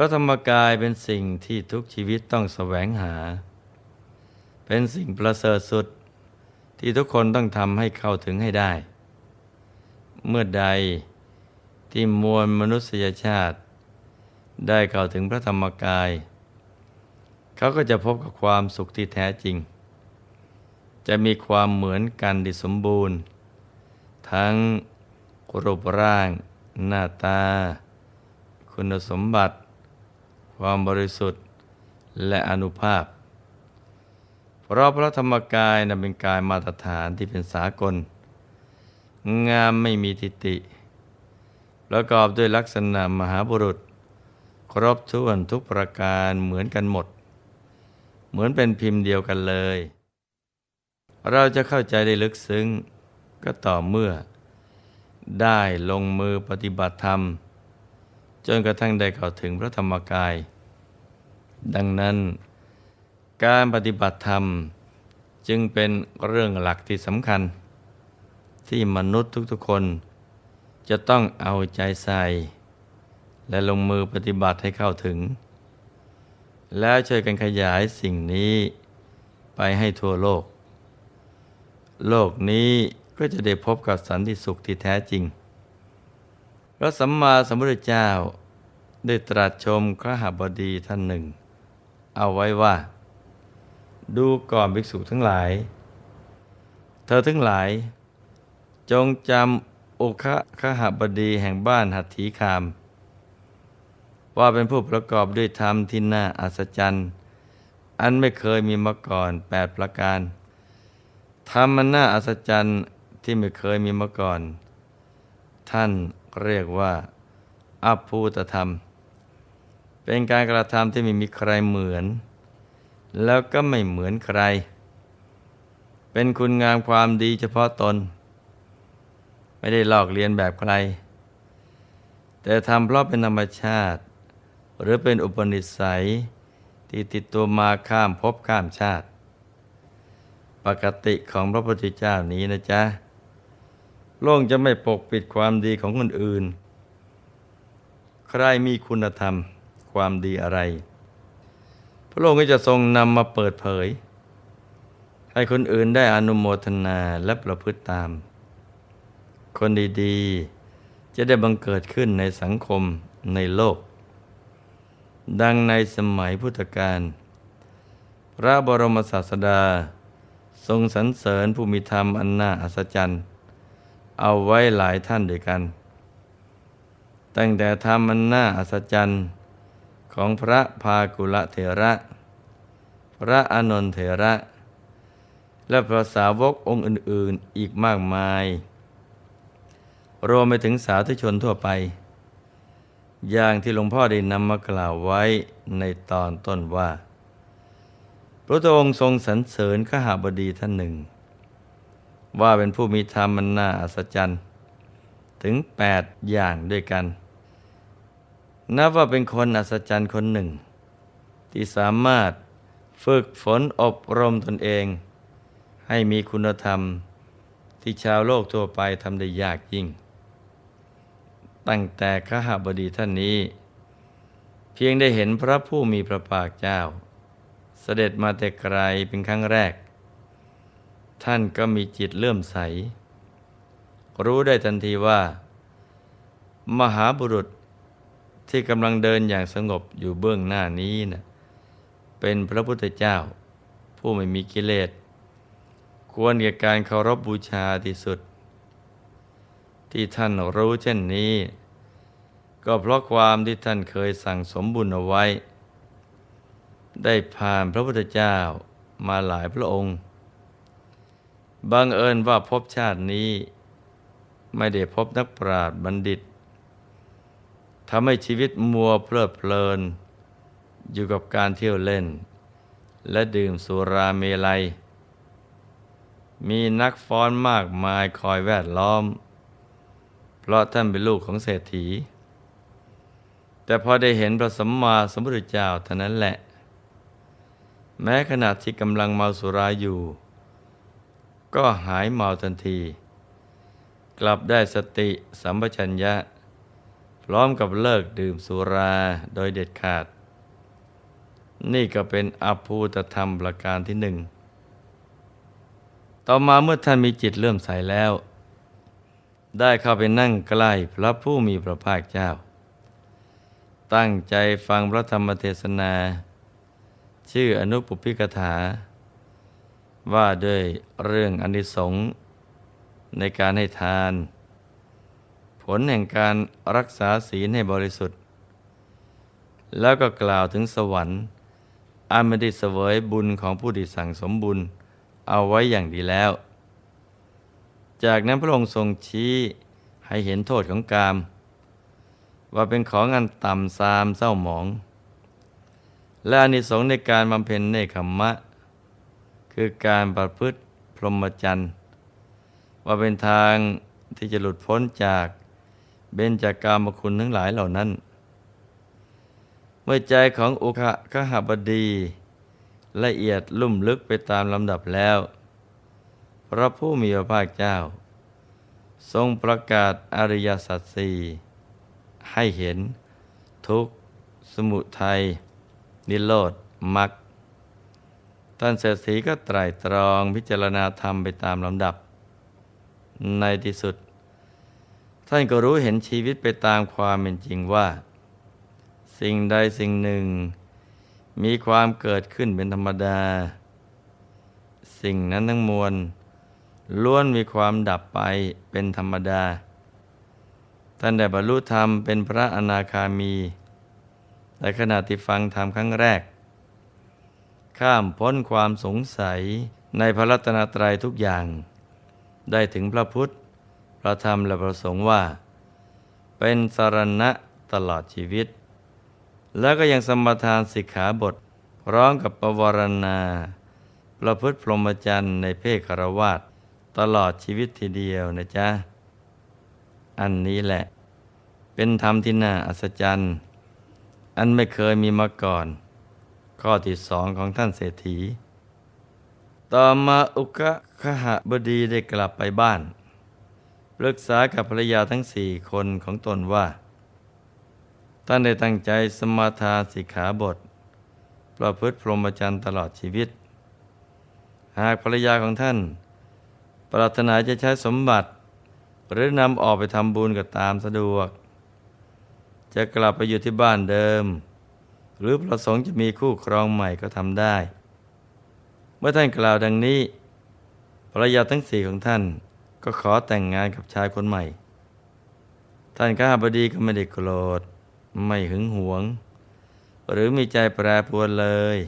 ระธรรมกายเป็นสิ่งที่ทุกชีวิตต้องแสวงหา เป็นสิ่งประเสริฐสุดที่ทุกคนต้องทำให้เข้าถึงให้ได้ เมื่อใดที่มวลมนุษยชาติ ได้เข้าถึงพระธรรมกาย เขาก็จะพบกับความสุขที่แท้จริง จะมีความเหมือนกันที่สมบูรณ์ ทั้งรูปร่าง หน้าตา คุณสมบัติ ความบริสุทธิ์และอนุภาพ เพราะพระธรรมกายนั้นเป็นกายมาตรฐานที่เป็นสากล งามไม่มีทิฏฐิประกอบด้วยลักษณะมหาบุรุษ ครบถ้วนทุกประการเหมือนกันหมด เหมือนเป็นพิมพ์เดียวกันเลย เราจะเข้าใจได้ลึกซึ้งก็ต่อเมื่อ ได้ลงมือปฏิบัติธรรม จนกระทั่งได้เข้าถึงพระธรรมกาย ดังนั้น การปฏิบัติธรรมจึงเป็นเรื่องหลักที่สำคัญ ที่มนุษย์ทุกๆคน จะต้องเอาใจใส่ และลงมือปฏิบัติให้เข้าถึง แล้วช่วยกันขยายสิ่งนี้ไปให้ทั่วโลก โลกนี้ก็จะได้พบกับสันติสุขที่แท้จริง พระสัมมาสัมพุทธเจ้าได้ตรัสชมขหบดีท่านหนึ่ง เอาไว้ว่า ดูก่อนภิกษุทั้งหลาย เธอทั้งหลาย จงจำโอคะขหบดีแห่งบ้านหัตถีคาม ว่าเป็นผู้ประกอบด้วยธรรมที่น่าอัศจรรย์ อันไม่เคยมีมาก่อนแปดประการธรรมมันน่าอัศจรรย์ที่ไม่เคยมีมาก่อน ท่าน เรียกว่าอัภูตธรรม เป็นการกระทำที่ไม่มีใครเหมือน แล้วก็ไม่เหมือนใคร เป็นคุณงามความดีเฉพาะตน ไม่ได้ลอกเลียนแบบใคร แต่ทำเพราะเป็นธรรมชาติ หรือเป็นอุปนิสัยที่ติดตัวมาข้ามภพข้ามชาติ ปกติของพระพุทธเจ้านี้นะจ๊ะ โลกจะไม่ปกปิดความดีของคนอื่น ใครมีคุณธรรมความดีอะไร พระองค์ก็จะทรงนำมาเปิดเผย ให้คนอื่นได้อนุโมทนาและประพฤติตาม คนดีๆ จะได้บังเกิดขึ้นในสังคมในโลก ดังในสมัยพุทธกาลพระบรมศาสดา ทรงสรรเสริญผู้มีธรรมอันน่าอัศจรรย์ เอาไว้หลายท่านด้วยกัน ตั้งแต่ธรรมันน่าอัศจรรย์ของพระภากุละเถระ พระอนนทเถระ และพระสาวกองค์อื่น ๆอีกมากมาย รวมไปถึงสาธุชนทั่วไป อย่างที่หลวงพ่อได้นำมากล่าวไว้ในตอนต้นว่า พระองค์ทรงสรรเสริญขหาบดีท่านหนึ่ง ว่าเป็นผู้มีธรรมมันน่าอัศจรรย์ ถึงแปดอย่างด้วยกัน นับว่าเป็นคนอัศจรรย์คนหนึ่ง ที่สามารถฝึกฝนอบรมตนเอง ให้มีคุณธรรมที่ชาวโลกทั่วไปทำได้ยากยิ่ง ตั้งแต่ขหบดีท่านนี้ เพียงได้เห็นพระผู้มีพระภาคเจ้า เสด็จมาแต่ไกลเป็นครั้งแรก ท่านก็มีจิตเลื่อมใส รู้ได้ทันทีว่า มหาบุรุษที่กำลังเดินอย่างสงบอยู่เบื้องหน้านี้นะเป็นพระพุทธเจ้า ผู้ไม่มีกิเลส ควรแก่การเคารพบบูชาที่สุด ที่ท่านรู้เช่นนี้ ก็เพราะความที่ท่านเคยสั่งสมบุญเอาไว้ ได้ผ่านพระพุทธเจ้ามาหลายพระองค์ บังเอิญว่าพบชาตินี้ ไม่ได้พบนักปราชญ์บัณฑิตทำให้ชีวิตมัวเพลิดเพลิน อยู่กับการเที่ยวเล่น และดื่มสุราเมลัย มีนักฟ้อนมากมายคอยแวดล้อม เพราะท่านเป็นลูกของเศรษฐี แต่พอได้เห็นพระสัมมาสัมพุทธเจ้าเท่านั้นแหละ แม้ขณะที่กำลังเมาสุราอยู่ ก็หายเมาทันที กลับได้สติสัมปชัญญะ พร้อมกับเลิกดื่มสุราโดยเด็ดขาด นี่ก็เป็นอภูตธรรมประการที่หนึ่ง ต่อมาเมื่อท่านมีจิตเลื่มใสแล้ว ได้เข้าไปนั่งใกล้พระผู้มีพระภาคเจ้า ตั้งใจฟังพระธรรมเทศนา ชื่ออนุปปิกถา ว่าด้วยเรื่องอนิสงส์ในการให้ทาน ผลแห่งการรักษาศีลให้บริสุทธิ์ แล้วก็กล่าวถึงสวรรค์อันไม่ได้เสวยบุญของผู้ที่สั่งสมบุญ เอาไว้อย่างดีแล้ว จากนั้นพระองค์ทรงชี้ให้เห็นโทษของกาม ว่าเป็นของอันต่ำซามเศร้าหมอง และอนิสงส์ในการบำเพ็ญเนคขมมะ คือการประพฤติพรหมจรรย์ ว่าเป็นทางที่จะหลุดพ้นจากเบญจากกามคุณทั้งหลายเหล่านั้น เมื่อใจของอุคะขหบดีละเอียดลุ่มลึกไปตามลำดับแล้ว พระผู้มีพระภาคเจ้า ทรงประกาศอริยสัจสี่ให้เห็นทุกสมุทัย นิโรธมรรค ท่านเศรษฐีก็ไตร่ตรองพิจารณาธรรมไปตามลำดับ ในที่สุด ท่านก็รู้เห็นชีวิตไปตามความเป็นจริงว่า สิ่งใดสิ่งหนึ่ง มีความเกิดขึ้นเป็นธรรมดา สิ่งนั้นทั้งมวลล้วนมีความดับไปเป็นธรรมดา ท่านได้บรรลุธรรมเป็นพระอนาคามีในขณะที่ฟังธรรมครั้งแรก ข้ามพ้นความสงสัยในพระรัตนตรัยทุกอย่าง ได้ถึงพระพุทธ พระธรรมและพระสงฆ์ว่า เป็นสารณะตลอดชีวิต แล้วก็ยังสมทานสิกขาบทพร้อมกับประวรณา ประพฤติพรหมจรรย์ในเพศคารวาสตลอดชีวิตทีเดียวนะจ๊ะ อันนี้แหละ เป็นธรรมที่น่าอัศจรรย์ อันไม่เคยมีมาก่อน ข้อที่สองของท่านเศรษฐี ต่อมาอุกะขหบดีได้กลับไปบ้านปรึกษากับภรรยาทั้งสี่คนของตนว่า ท่านได้ตั้งใจสมาทานสิกขาบท ประพฤติพรหมจรรย์ตลอดชีวิต หากภรรยาของท่าน ปรารถนาจะใช้สมบัติ หรือนำออกไปทำบุญก็ตามสะดวก จะกลับไปอยู่ที่บ้านเดิม หรือประสงค์จะมีคู่ครองใหม่ก็ทำได้ เมื่อท่านกล่าวดังนี้ภรรยาทั้งสี่ของท่านก็ขอแต่งงานกับชายคนใหม่ ท่านข้าบดีก็ไม่ได้โกรธ ไม่หึงหวง หรือมีใจแปรปรวนเลย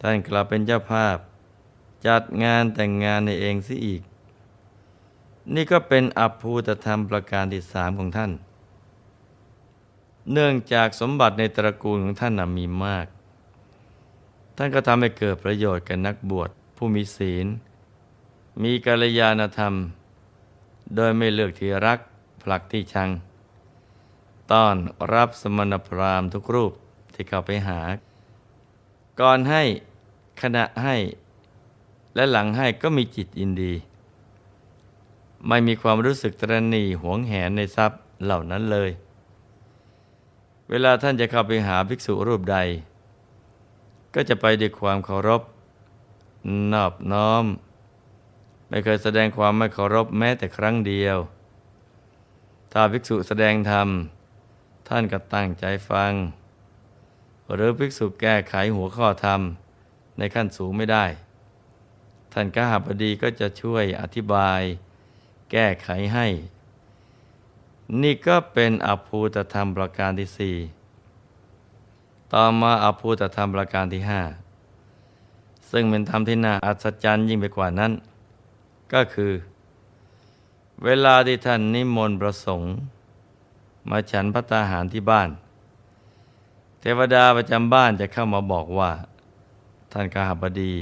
ท่านกลับเป็นเจ้าภาพ จัดงานแต่งงานในเองซิอีก นี่ก็เป็นอภูตธรรมประการที่สามของท่าน เนื่องจากสมบัติในตระกูลของท่านนมีมาก ท่านก็ทำให้เกิดประโยชน์กับนักบวชผู้มีศีล มีกัลยาณธรรม โดยไม่เลือกที่รักผลักที่ชัง ต้อนรับสมณพราหมณ์ทุกรูปที่เข้าไปหา ก่อนให้ขณะให้และหลังให้ก็มีจิตยินดี ไม่มีความรู้สึกตรณีหวงแหนในทรัพย์เหล่านั้นเลย เวลาท่านจะเข้าไปหาภิกษุรูปใด ก็จะไปด้วยความเคารพ นอบน้อม ไม่เคยแสดงความไม่เคารพแม้แต่ครั้งเดียว ถ้าภิกษุแสดงธรรม ท่านก็ตั้งใจฟัง หรือภิกษุแก้ไขหัวข้อธรรมในขั้นสูงไม่ได้ ท่านกหาบดีก็จะช่วยอธิบาย แก้ไขให้ นี่ก็เป็นอภูตธรรมประการที่สี่ต่อมาอภูตธรรมประการที่ห้าซึ่งเป็นธรรมที่น่าอัศจรรย์ยิ่งไปกว่านั้น ก็คือ เวลาที่ท่านนิมนต์ประสงค์ มาฉันพัตตาหารที่บ้าน เทวดาประจำบ้านจะเข้ามาบอกว่า ท่านกหบดี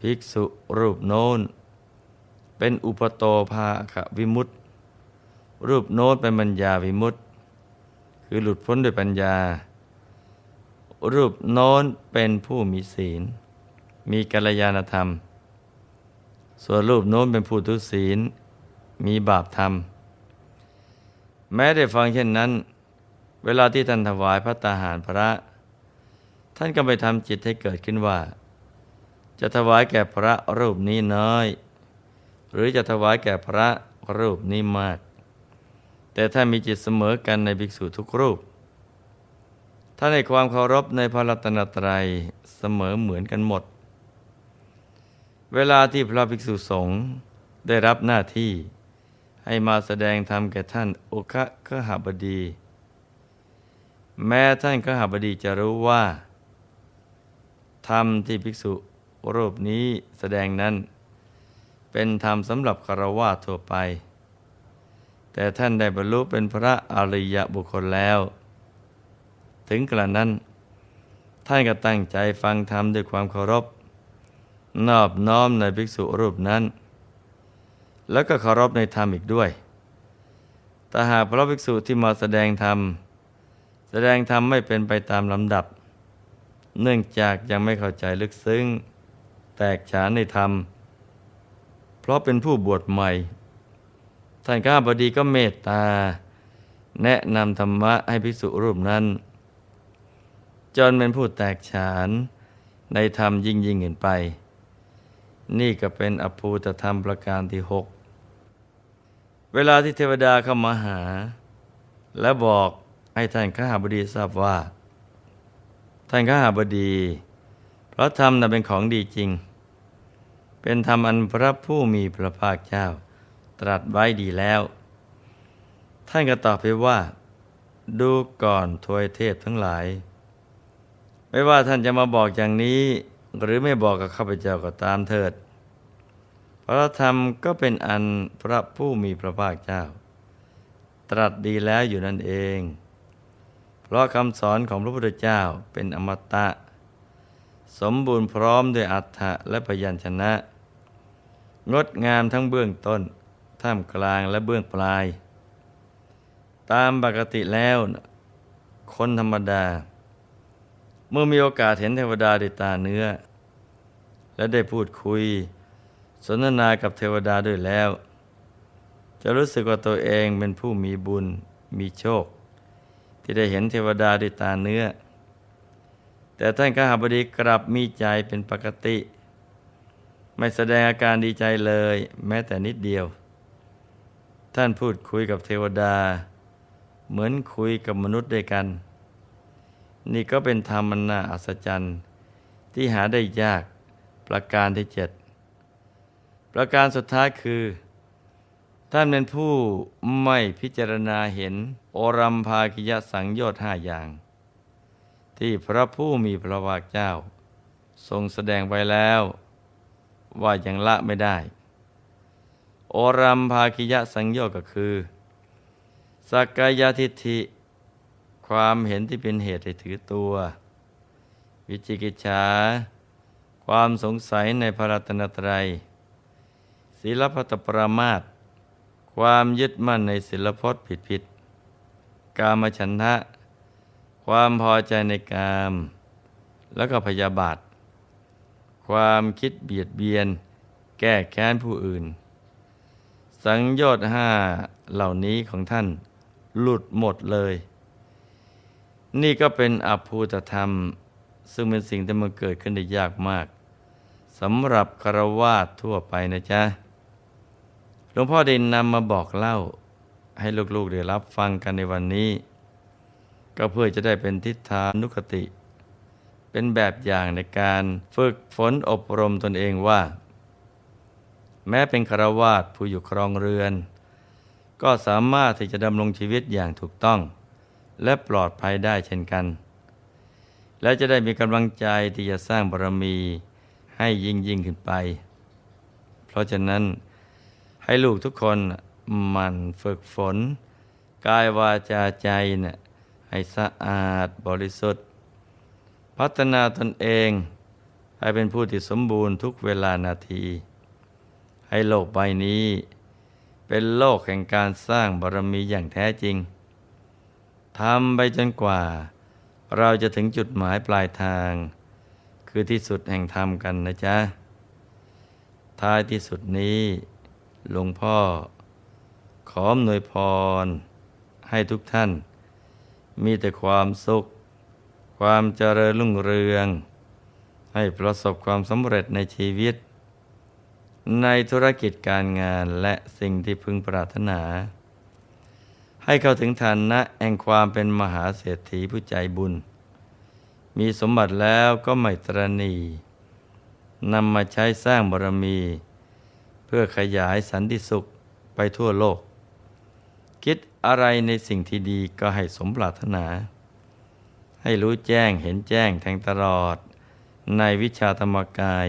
ภิกษุรูปโน้น เป็นอุปโตภาควิมุตติ รูปโน้นเป็นปัญญาวิมุตติคือหลุดพ้นด้วยปัญญา รูปโน้นเป็นผู้มีศีล มีกัลยาณธรรม ส่วนรูปโน้นเป็นผู้ทุศีล มีบาปธรรม แม้ได้ฟังเช่นนั้น เวลาที่ท่านถวายพระตาหารพระ ท่านก็ไปทำจิตให้เกิดขึ้นว่า จะถวายแก่พระรูปนี้น้อย หรือจะถวายแก่พระรูปนี้มาก แต่ถ้ามีจิตเสมอกันในภิกษุทุกรูปท่านในความเคารพในพระรัตนตรัยเสมอเหมือนกันหมด เวลาที่พระภิกษุสงฆ์ได้รับหน้าที่ให้มาแสดงธรรมแก่ท่านโอคะขหบดี แม้ท่านขหบดีจะรู้ว่า ธรรมที่ภิกษุรูปนี้แสดงนั้น เป็นธรรมสำหรับคารวะทั่วไป แต่ท่านได้บรรลุเป็นพระอริยบุคคลแล้ว ถึงกระนั้น ท่านก็ตั้งใจฟังธรรมด้วยความเคารพ นอบน้อมในภิกษุรูปนั้น แล้วก็เคารพในธรรมอีกด้วยแต่หากพระภิกษุที่มาแสดงธรรม แสดงธรรมไม่เป็นไปตามลำดับ เนื่องจากยังไม่เข้าใจลึกซึ้ง แตกฉานในธรรม เพราะเป็นผู้บวชใหม่ ท่านข้าบดีก็เมตตา แนะนำธรรมะให้ภิกษุรูปนั้น จนเป็นผู้แตกฉานในธรรมยิ่งยิ่งขึ้นไป นี่ก็เป็นอภูตธรรมประการที่หกเวลาที่เทวดาเข้ามาหา และบอกให้ท่านข้าบดีทราบว่า ท่านข้าบดี เพราะธรรมนั้นเป็นของดีจริง เป็นธรรมอันพระผู้มีพระภาคเจ้า ตรัสไว้ดีแล้ว ท่านก็ตอบไปว่า ดูก่อนทวยเทพทั้งหลาย ไม่ว่าท่านจะมาบอกอย่างนี้ หรือไม่บอกกับข้าพเจ้าก็ตามเถิด พระธรรมก็เป็นอันพระผู้มีพระภาคเจ้า ตรัสดีแล้วอยู่นั่นเอง เพราะคำสอนของพระพุทธเจ้าเป็นอมตะ สมบูรณ์พร้อมด้วยอัฏฐะและพยัญชนะ งดงามทั้งเบื้องต้น ท่ามกลางและเบื้องปลาย ตามปกติแล้ว คนธรรมดา เมื่อมีโอกาสเห็นเทวดาด้วยตาเนื้อ และได้พูดคุย สนทนากับเทวดาด้วยแล้ว จะรู้สึกว่าตัวเองเป็นผู้มีบุญมีโชค ที่ได้เห็นเทวดาด้วยตาเนื้อ แต่ท่านข้าบดีกลับมีใจเป็นปกติไม่แสดงอาการดีใจเลย แม้แต่นิดเดียว ท่านพูดคุยกับเทวดา เหมือนคุยกับมนุษย์ด้วยกัน นี่ก็เป็นธรรมอันน่าอัศจรรย์ ที่หาได้ยากประการที่เจ็ดประการสุดท้ายคือ ท่านเป็นผู้ไม่พิจารณาเห็นโอรัมภากิยสังโยชน์ห้าอย่าง ที่พระผู้มีพระภาคเจ้า ทรงแสดงไว้แล้ว ว่ายังละไม่ได้ โอรัมภากิยสังโยชน์ก็คือ สักกายทิฏฐิ ความเห็นที่เป็นเหตุให้ถือตัว วิจิกิจฉา ความสงสัยในพระรัตนตรัยศีลพัตปรามาตความยึดมั่นในศีลพจน์ผิดผิดๆกามฉันทะ ความพอใจในกาม แล้วก็พยาบาท ความคิดเบียดเบียน แก้แค้นผู้อื่น สังโยชน์ห้าเหล่านี้ของท่านหลุดหมดเลย นี่ก็เป็นอภูตธรรม ซึ่งเป็นสิ่งที่มันเกิดขึ้นได้ยากมากสำหรับคารวาสทั่วไปนะจ๊ะหลวงพ่อได้นำมาบอกเล่า ให้ลูกๆได้รับฟังกันในวันนี้ ก็เพื่อจะได้เป็นทิศทางนุคติ เป็นแบบอย่างในการฝึกฝนอบรมตนเองว่า แม้เป็นคารวาสผู้อยู่ครองเรือน ก็สามารถที่จะดำรงชีวิตอย่างถูกต้อง และปลอดภัยได้เช่นกัน และจะได้มีกำลังใจที่จะสร้างบารมีให้ยิ่งยิ่งขึ้นไป เพราะฉะนั้นให้ลูกทุกคนหมันฝึกฝน กายวาจาใจเนี่ยให้สะอาดบริสุทธิ์ พัฒนาตนเอง ให้เป็นผู้ที่สมบูรณ์ทุกเวลานาที ให้โลกใบนี้ เป็นโลกแห่งการสร้างบารมีอย่างแท้จริงทำไปจนกว่า เราจะถึงจุดหมายปลายทาง คือที่สุดแห่งธรรมกันนะจ๊ะ ท้ายที่สุดนี้หลวงพ่อ ขออำนวยพร ให้ทุกท่าน มีแต่ความสุข ความเจริญรุ่งเรือง ให้ประสบความสำเร็จในชีวิต ในธุรกิจการงานและสิ่งที่พึงปรารถนา ให้เข้าถึงฐานะแห่งความเป็นมหาเศรษฐีผู้ใจบุญ มีสมบัติแล้วก็ไม่ตรณีนำมาใช้สร้างบารมี เพื่อขยายสันติสุขไปทั่วโลก คิดอะไรในสิ่งที่ดีก็ให้สมปรารถนา ให้รู้แจ้งเห็นแจ้งแทงตลอด ในวิชาธรรมกาย